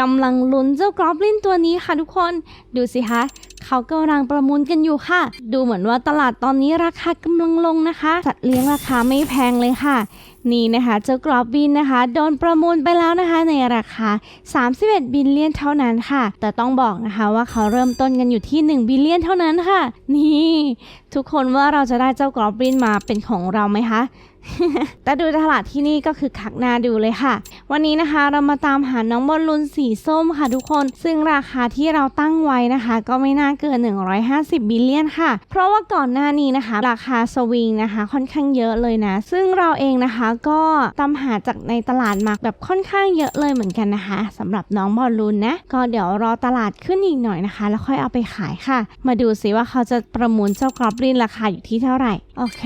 กำลังลุ้นเจ้ากรอบลินตัวนี้ค่ะทุกคน ดูสิคะ เขากำลังประมูลกันอยู่ค่ะ ดูเหมือนว่าตลาดตอนนี้ราคากำลังลงนะคะสัตว์เลี้ยงราคาไม่แพงเลยค่ะนี่นะคะเจ้ากรอบบินนะคะโดนประมูลไปแล้วนะคะในราคา 31 บิลเลียนเท่านั้นค่ะ แต่ต้องบอกนะคะว่าเขาเริ่มต้นกันอยู่ที่ 1 บิลเลียนเท่านั้นค่ะ นี่ ทุกคนว่าเราจะได้เจ้ากรอบบินมาเป็นของเราไหมคะแต่ดูตลาดที่นี่ก็คือคักหน้าดูเลยค่ะ วันนี้นะคะเรามาตามหาน้องบอลลูนสีส้มค่ะทุกคน ซึ่งราคาที่เราตั้งไว้นะคะ ก็ไม่น่าเกิน 150 บิลเลียนค่ะ เพราะว่าก่อนหน้านี้นะคะ ราคาสวิงนะคะ ค่อนข้างเยอะเลยนะ ซึ่งเราเองนะคะก็ตามหาจากในตลาดมาแบบค่อนข้างเยอะเลยเหมือนกันนะคะสำหรับน้องบอลลูนนะ ก็เดี๋ยวรอตลาดขึ้นอีกหน่อยนะคะ แล้วค่อยเอาไปขายค่ะ มาดูสิว่าเขาจะประมูลเจ้ากรอบลินราคาอยู่ที่เท่าไหร่ โอเค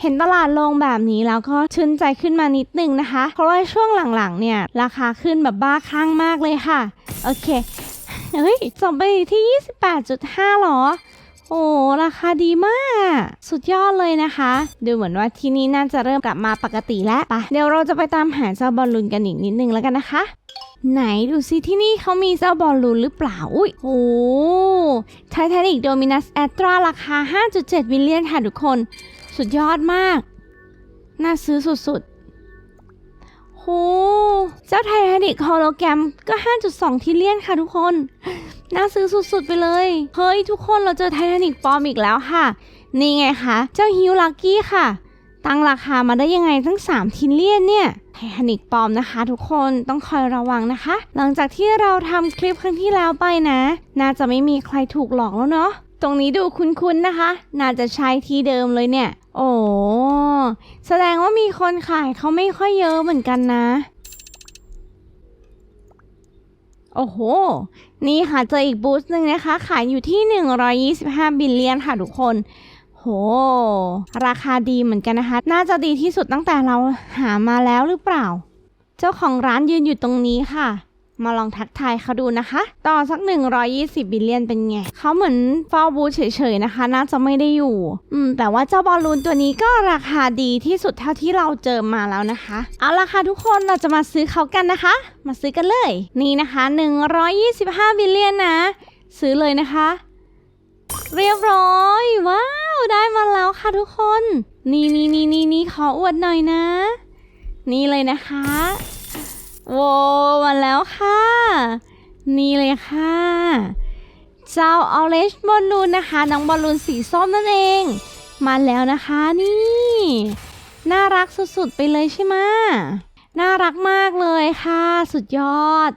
เห็นตลาดลงแบบนี้แล้วก็ชื่นใจขึ้นมานิดนึงนะคะ เพราะว่าช่วงหลังๆเนี่ยราคาขึ้นแบบบ้าคลั่งมากเลยค่ะ โอเค เฮ้ยจบไปที่ 28.5หรอ โอ้ราคาดีมาก สุดยอดเลยนะคะ ดูเหมือนว่าที่นี่น่าจะเริ่มกลับมาปกติแล้วปะเดี๋ยวเราจะไปตามหาเจ้าบอลลูนกันอีกนิดนึงแล้วกันนะคะไหนดูซิที่นี่เขามีเจ้าบอลลูนหรือเปล่า อุ้ยโอ้ไททานิกโดมินัสแอตราราคา 5.7บิลเลียนค่ะทุกคน สุดยอดมาก น่าซื้อสุดๆ หเจ้าไททานิกฮอลโลแกรมก็ 5.2 ทิลเลียนค่ะทุกคน น่าซื้อสุดๆไปเลย เฮ้ย ทุกคนเราเจอไททานิกปลอมอีกแล้วค่ะ นี่ไงคะ เจ้าฮิวลักกี้ค่ะ ตั้งราคามาได้ยังไงทั้ง 3 ทิลเลียนเนี่ยไททานิกปลอมนะคะ ทุกคนต้องคอยระวังนะคะ หลังจากที่เราทำคลิปครั้งที่แล้วไปนะ น่าจะไม่มีใครถูกหลอกแล้วเนาะตรงนี้ดูคุ้นๆนะคะ น่าจะใช้ที่เดิมเลยเนี่ย โอ้แสดงว่ามีคนขายเขาไม่ค่อยเยอะเหมือนกันนะ โอ้โห นี่ค่ะเจออีกบูธหนึ่งนะคะ ขายอยู่ที่ 125 บิลเลียนค่ะทุกคน โห ราคาดีเหมือนกันนะคะ น่าจะดีที่สุดตั้งแต่เราหามาแล้วหรือเปล่า เจ้าของร้านยืนอยู่ตรงนี้ค่ะ มาลองทักทายเขาดูนะคะ ต่อสัก 120 บิลเลียนเป็นไง เขาเหมือนเฝ้าบูเฉยๆนะคะ น่าจะไม่ได้อยู่ อืม แต่ว่าเจ้าบอลลูนตัวนี้ก็ราคาดีที่สุดเท่าที่เราเจอมาแล้วนะคะ เอาละค่ะทุกคนเราจะมาซื้อเขากันนะคะ มาซื้อกันเลย นี่นะคะ 125 บิลเลียนนะ ซื้อเลยนะคะ เรียบร้อย ว้าว ได้มาแล้วค่ะทุกคน นี่นี่นี่นี่นี่ขออวดหน่อยนะ นี่เลยนะคะ โว้มาแล้วค่ะ นี่เลยค่ะ เจ้าออเรนจ์บอลลูนนะคะ น้องบอลลูนสีส้มนั่นเอง มาแล้วนะคะนี่ น่ารักสุดๆไปเลยใช่ไหมน่ารักมากเลยค่ะ สุดยอด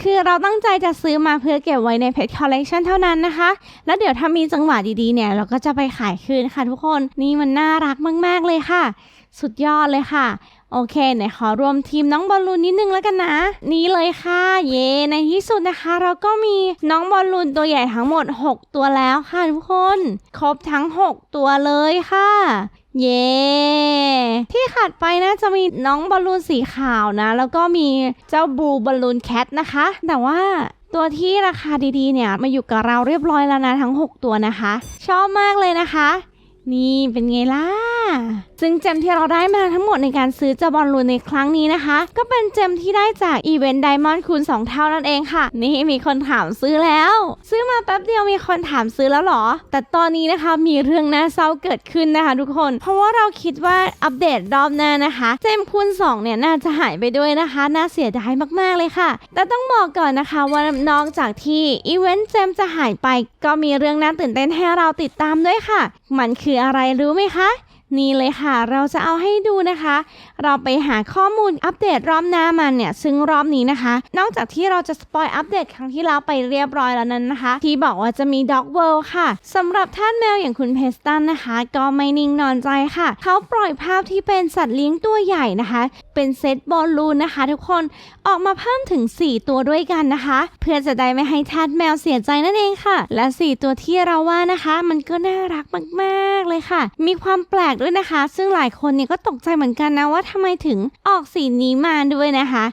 คือเราตั้งใจจะซื้อมาเพื่อเก็บไว้ในเพจคอลเลกชันเท่านั้นนะคะ แล้วเดี๋ยวถ้ามีจังหวะดีๆเนี่ย เราก็จะไปขายคืนค่ะทุกคน นี่มันน่ารักมากๆเลยค่ะ สุดยอดเลยค่ะ โอเคไหนขอรวมทีมน้องบอลลูนนิดนึงแล้วกันนะ นี่เลยค่ะ เย่ในที่สุดนะคะ เราก็มีน้องบอลลูนตัวใหญ่ทั้งหมด 6 ตัวแล้วค่ะทุกคน ครบทั้ง 6 ตัวเลยค่ะ เย่ที่ขาดไปนะจะมีน้องบอลลูนสีขาวนะ แล้วก็มีเจ้าบูบอลลูนแคทนะคะ แต่ว่าตัวที่ราคาดีๆ เนี่ยมาอยู่กับเราเรียบร้อยแล้วนะทั้ง 6 ตัวนะคะ ชอบมากเลยนะคะ นี่เป็นไงล่ะ ซึ่งเจมที่เราได้มาทั้งหมดในการซื้อเจบอลลูนในครั้งนี้นะคะ ก็เป็นเจมที่ได้จากอีเวนต์ไดมอนด์คูณ 2 เท่านั่นเองค่ะ นี่มีคนถามซื้อแล้ว ซื้อมาแป๊บเดียวมีคนถามซื้อแล้วเหรอ แต่ตอนนี้นะคะมีเรื่องน่าเศร้าเกิดขึ้นนะคะทุกคน เพราะว่าเราคิดว่าอัปเดตรอบหน้านะคะ เจมคูณ 2 เนี่ยน่าจะหายไปด้วยนะคะ น่าเสียดายมากๆเลยค่ะ แต่ต้องบอกก่อนนะคะว่านอกจากที่อีเวนต์เจมจะหายไป ก็มีเรื่องน่าตื่นเต้นให้เราติดตามด้วยค่ะ มันคืออะไรรู้ไหมคะ นี่เลยค่ะ เราจะเอาให้ดูนะคะ เราไปหาข้อมูลอัปเดตรอบหน้ามันเนี่ย ซึ่งรอบนี้นะคะ นอกจากที่เราจะสปอยอัปเดตครั้งที่แล้วไปเรียบร้อยแล้วนั้นนะคะ ที่บอกว่าจะมีด็อกเวิลด์ค่ะสำหรับท่านแมวอย่างคุณเพสตันนะคะ ก็ไม่นิ่งนอนใจค่ะ เขาปล่อยภาพที่เป็นสัตว์เลี้ยงตัวใหญ่นะคะ เป็นเซตบอลลูนนะคะ ทุกคนออกมาเพิ่มถึง 4 ตัวด้วยกันนะคะ เพื่อจะได้ไม่ให้ทาสแมวเสียใจนั่นเองค่ะ และ 4 ตัวที่เราว่านะคะ มันก็น่ารักมากๆเลยค่ะ มีความแปลกด้วยนะคะ ซึ่งหลายคนเนี่ยก็ตกใจเหมือนกันนะว่าทำไมถึงออกสีนี้มาด้วยนะคะ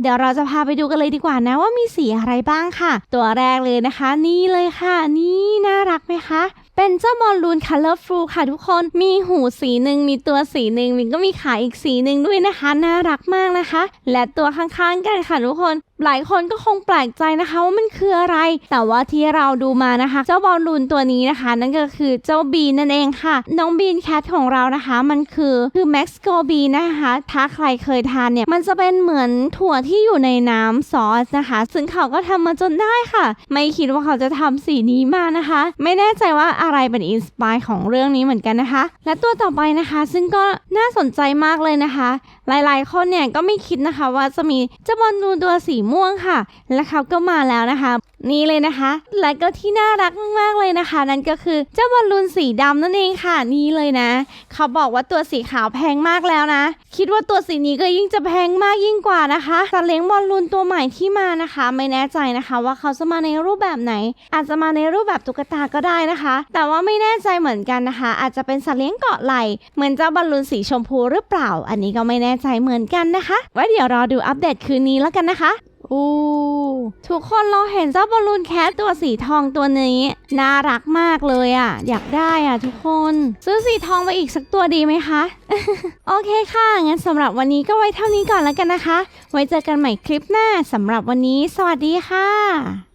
เดี๋ยวเราจะพาไปดูกันเลยดีกว่านะว่ามีสีอะไรบ้างค่ะ ตัวแรกเลยนะคะ นี่เลยค่ะ นี่น่ารักไหมคะเป็นเจ้าบอลลูน Colorful ค่ะทุกคน มีหูสีหนึ่ง มีตัวสีหนึ่งมันก็มีขาอีกสีหนึ่งด้วยนะคะ น่ารักมากนะคะ และตัวข้างๆกันค่ะทุกคน หลายคนก็คงแปลกใจนะคะว่ามันคืออะไร แต่ว่าที่เราดูมานะคะ เจ้าบอลลูนตัวนี้นะคะ นั่นก็คือเจ้าบีนนั่นเองค่ะ น้องบีนแคทของเรานะคะ มันคือคือแม็กซ์โกบีนะคะ ถ้าใครเคยทานเนี่ย มันจะเป็นเหมือนถั่วที่อยู่ในน้ำซอสนะคะ ซึ่งเขาก็ทำมาจนได้ค่ะ ไม่คิดว่าเขาจะทำสีนี้มานะคะ ไม่แน่ใจว่าอะไรเป็นอินสปายของเรื่องนี้เหมือนกันนะคะ และตัวต่อไปนะคะ ซึ่งก็น่าสนใจมากเลยนะคะ หลายๆคนเนี่ยก็ไม่คิดนะคะว่าจะมีเจ้าบอลลูนตัวสีมวงค่ะ และเขาก็มาแล้วนะคะ นี่เลยนะคะ และก็ที่น่ารักมากๆเลยนะคะ นั่นก็คือเจ้าบอลลูนสีดำนั่นเองค่ะ นี่เลยนะ เขาบอกว่าตัวสีขาวแพงมากแล้วนะ คิดว่าตัวสีนี้ก็ยิ่งจะแพงมากยิ่งกว่านะคะสัตว์เลี้ยงบอลลูนตัวใหม่ที่มานะคะ ไม่แน่ใจนะคะว่าเขาจะมาในรูปแบบไหน อาจจะมาในรูปแบบตุ๊กตาก็ได้นะคะ แต่ว่าไม่แน่ใจเหมือนกันนะคะ อาจจะเป็นสัตว์เลี้ยงเกาะไหลเหมือนเจ้าบอลลูนสีชมพูหรือเปล่า อันนี้ก็ไม่แน่ใจเหมือนกันนะคะไว้เดี๋ยวรอดูอัปเดตคืนนี้แล้วกันนะคะ อู้ทุกคนเราเห็นเจ้าบอลลูนแคทตัวสีทองตัวนี้ น่ารักมากเลยอะ่ะ อยากได้อะทุกคน ซื้อสีทองไปอีกสักตัวดีไหมคะ โอเคค่ะ งั้นสำหรับวันนี้ก็ไว้เท่านี้ก่อนแล้วกันนะคะ ไว้เจอกันใหม่คลิปหน้าสำหรับวันนี้ สวัสดีค่ะ